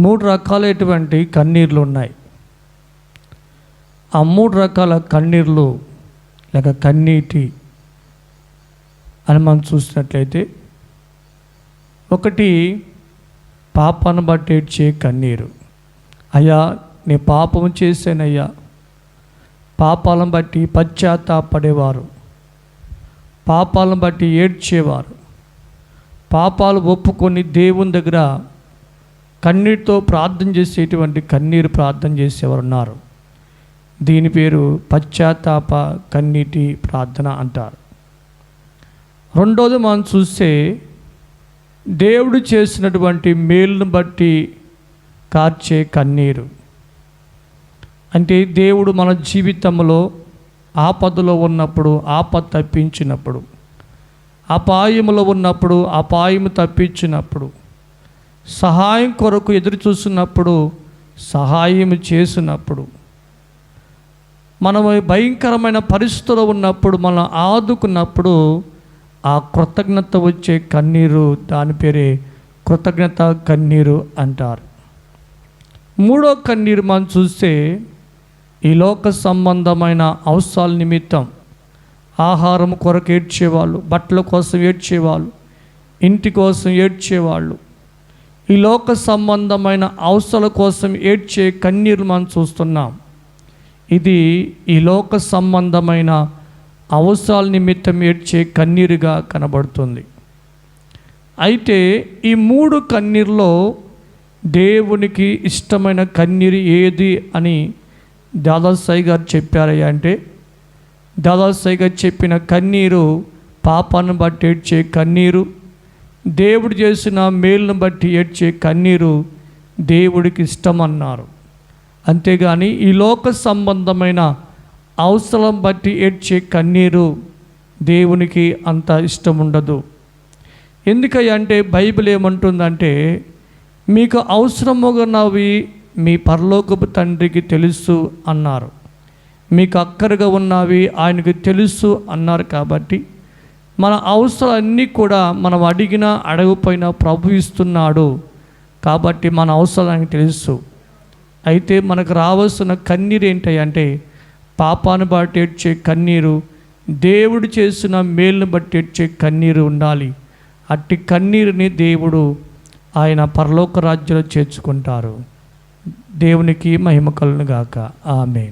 మూడు రకాలైనటువంటి కన్నీర్లు ఉన్నాయి. ఆ మూడు రకాల కన్నీర్లు లేక కన్నీటి అని మనం చూసినట్లయితే ఒకటి పాపను బట్టి ఏడ్చే కన్నీరు. అయ్యా నీ పాపం చేశానయ్యా. పాపాలను బట్టి పశ్చాత్తాపడేవారు. పాపాలను బట్టి ఏడ్చేవారు. పాపాలు ఒప్పుకొని దేవుని దగ్గర కన్నీటితో ప్రార్థన చేసేటువంటి కన్నీరు ప్రార్థన చేసేవారు ఉన్నారు దీని పేరు పశ్చాత్తాప కన్నీటి ప్రార్థన అంటారు. రెండోది మనం చూస్తే దేవుడు చేసినటువంటి మేలును బట్టి కార్చే కన్నీరు. అంటే దేవుడు మన జీవితంలో ఆపదలో ఉన్నప్పుడు ఆపద తప్పించినప్పుడు అపాయములో ఉన్నప్పుడు అపాయము తప్పించినప్పుడు సహాయం కొరకు ఎదురు చూస్తున్నప్పుడు సహాయం చేసినప్పుడు మనం భయంకరమైన పరిస్థితుల్లో ఉన్నప్పుడు మనం ఆదుకున్నప్పుడు ఆ కృతజ్ఞత వచ్చే కన్నీరు దాని పేరే కృతజ్ఞత కన్నీరు అంటారు. మూడో కన్నీరు మనం చూస్తే ఈ లోక సంబంధమైన అవసరాల నిమిత్తం ఆహారం కొరకు ఏడ్చేవాళ్ళు బట్టల కోసం ఏడ్చేవాళ్ళు ఇంటి కోసం ఏడ్చేవాళ్ళు ఈ లోక సంబంధమైన అవసరాల కోసం ఏడ్చే కన్నీరు మనం చూస్తున్నాం. ఇది ఈ లోక సంబంధమైన అవసరాల నిమిత్తం ఏడ్చే కన్నీరుగా కనబడుతుంది. అయితే ఈ మూడు కన్నీరులో దేవునికి ఇష్టమైన కన్నీరు ఏది అని దాదాసాయి గారు చెప్పారయ్యా అంటే దాదాసాయి గారు చెప్పిన కన్నీరు పాపాన్ని బట్టి ఏడ్చే కన్నీరు దేవుడు చేసిన మేలును బట్టి ఏడ్చే కన్నీరు దేవుడికి ఇష్టం అన్నారు అంతేగాని ఈ లోక సంబంధమైన అవసరం బట్టి ఏడ్చే కన్నీరు దేవునికి అంత ఇష్టం ఉండదు ఎందుకంటే బైబిల్ ఏమంటుందంటే మీకు అవసరముగానవి మీ పరలోకపు తండ్రికి తెలుసు అన్నారు. మీకు అక్కరగా ఉన్నవి ఆయనకు తెలుసు అన్నారు కాబట్టి మన అవసరాలన్నీ కూడా మనం అడిగినా అడగపోయినా ప్రభు ఇస్తున్నాడు. కాబట్టి మన అవసరానికి తెలుసు. అయితే మనకు రావాల్సిన కన్నీరు ఏంటంటే పాపాన్ని బట్టి ఏడ్చే కన్నీరు దేవుడు చేసిన మేలును బట్టి ఏడ్చే కన్నీరు ఉండాలి. అట్టి కన్నీరుని దేవుడు ఆయన పరలోక రాజ్యంలో చేర్చుకుంటారు. దేవునికి మహిమ కలును గాక. ఆమె